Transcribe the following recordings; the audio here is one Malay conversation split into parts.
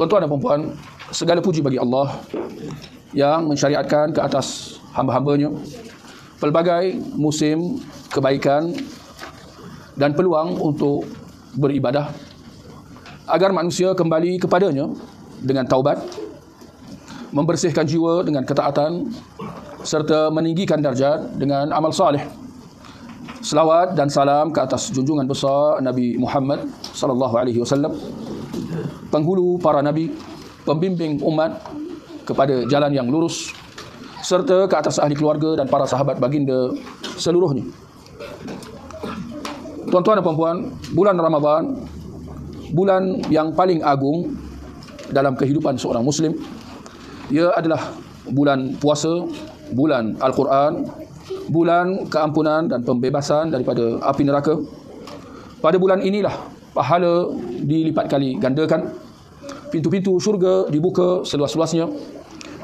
Tuan-tuan dan puan segala puji bagi Allah yang mensyariatkan ke atas hamba-hambanya pelbagai musim kebaikan dan peluang untuk beribadah agar manusia kembali kepadanya dengan taubat membersihkan jiwa dengan ketaatan serta meninggikan darjat dengan amal saleh selawat dan salam ke atas junjungan besar Nabi Muhammad sallallahu alaihi wasallam penghulu para nabi pembimbing umat kepada jalan yang lurus serta ke atas ahli keluarga dan para sahabat baginda seluruhnya. Tuan-tuan dan puan-puan, bulan Ramadan bulan yang paling agung dalam kehidupan seorang muslim. Ia adalah bulan puasa, bulan Al-Quran, bulan keampunan dan pembebasan daripada api neraka. Pada bulan inilah pahala dilipat kali gandakan. Pintu-pintu syurga dibuka seluas-luasnya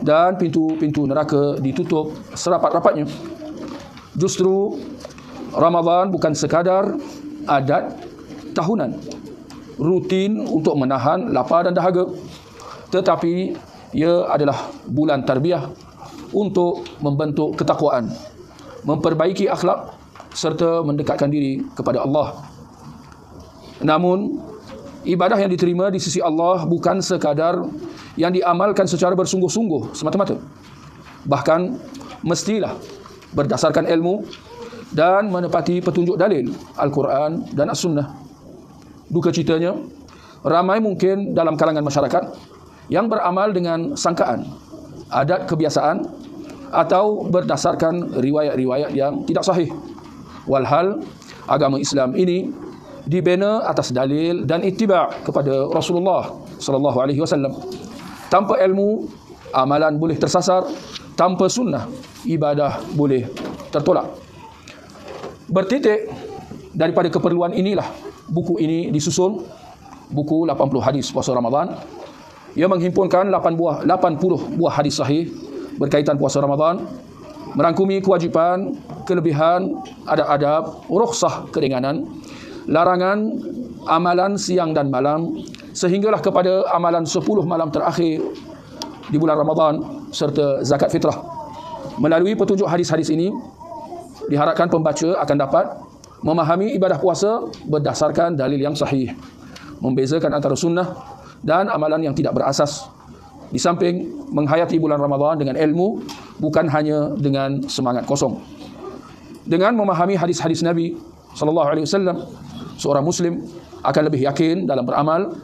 dan pintu-pintu neraka ditutup serapat-rapatnya. Justru Ramadan bukan sekadar adat tahunan rutin untuk menahan lapar dan dahaga tetapi ia adalah bulan tarbiyah untuk membentuk ketakwaan memperbaiki akhlak serta mendekatkan diri kepada Allah namun ibadah yang diterima di sisi Allah bukan sekadar yang diamalkan secara bersungguh-sungguh semata-mata. Bahkan mestilah berdasarkan ilmu dan menepati petunjuk dalil Al-Quran dan As-Sunnah. Duka citanya, ramai mungkin dalam kalangan masyarakat yang beramal dengan sangkaan, adat kebiasaan atau berdasarkan riwayat-riwayat yang tidak sahih. Walhal agama Islam ini dibina atas dalil dan ittiba' kepada Rasulullah sallallahu alaihi wasallam. Tanpa ilmu, amalan boleh tersasar. Tanpa sunnah, ibadah boleh tertolak. Bertitik daripada keperluan inilah buku ini disusun buku 80 hadis puasa Ramadan. Ia menghimpunkan 8 buah 80 buah hadis sahih berkaitan puasa Ramadan merangkumi kewajipan, kelebihan, adab-adab, rukhsah keringanan, larangan amalan siang dan malam sehinggalah kepada amalan 10 malam terakhir di bulan Ramadan serta zakat fitrah. Melalui petunjuk hadis-hadis ini diharapkan pembaca akan dapat memahami ibadah puasa berdasarkan dalil yang sahih, membezakan antara sunnah dan amalan yang tidak berasas. Di samping menghayati bulan Ramadan dengan ilmu bukan hanya dengan semangat kosong. Dengan memahami hadis-hadis Nabi sallallahu alaihi wasallam, seorang muslim akan lebih yakin dalam beramal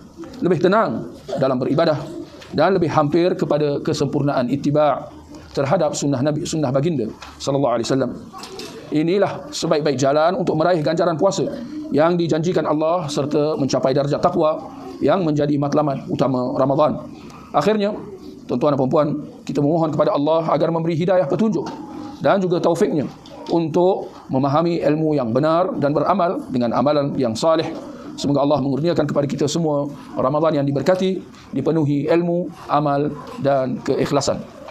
lebih tenang dalam beribadah dan lebih hampir kepada kesempurnaan ittiba' terhadap sunnah Nabi sunnah baginda sallallahu alaihi wasallam. Inilah sebaik-baik jalan untuk meraih ganjaran puasa yang dijanjikan Allah serta mencapai darjah takwa yang menjadi matlamat utama Ramadan. Akhirnya, tuan-tuan dan puan-puan, kita memohon kepada Allah agar memberi hidayah petunjuk dan juga taufiknya untuk memahami ilmu yang benar dan beramal dengan amalan yang saleh Semoga Allah mengurniakan kepada kita semua Ramadan yang diberkati, dipenuhi ilmu, amal dan keikhlasan.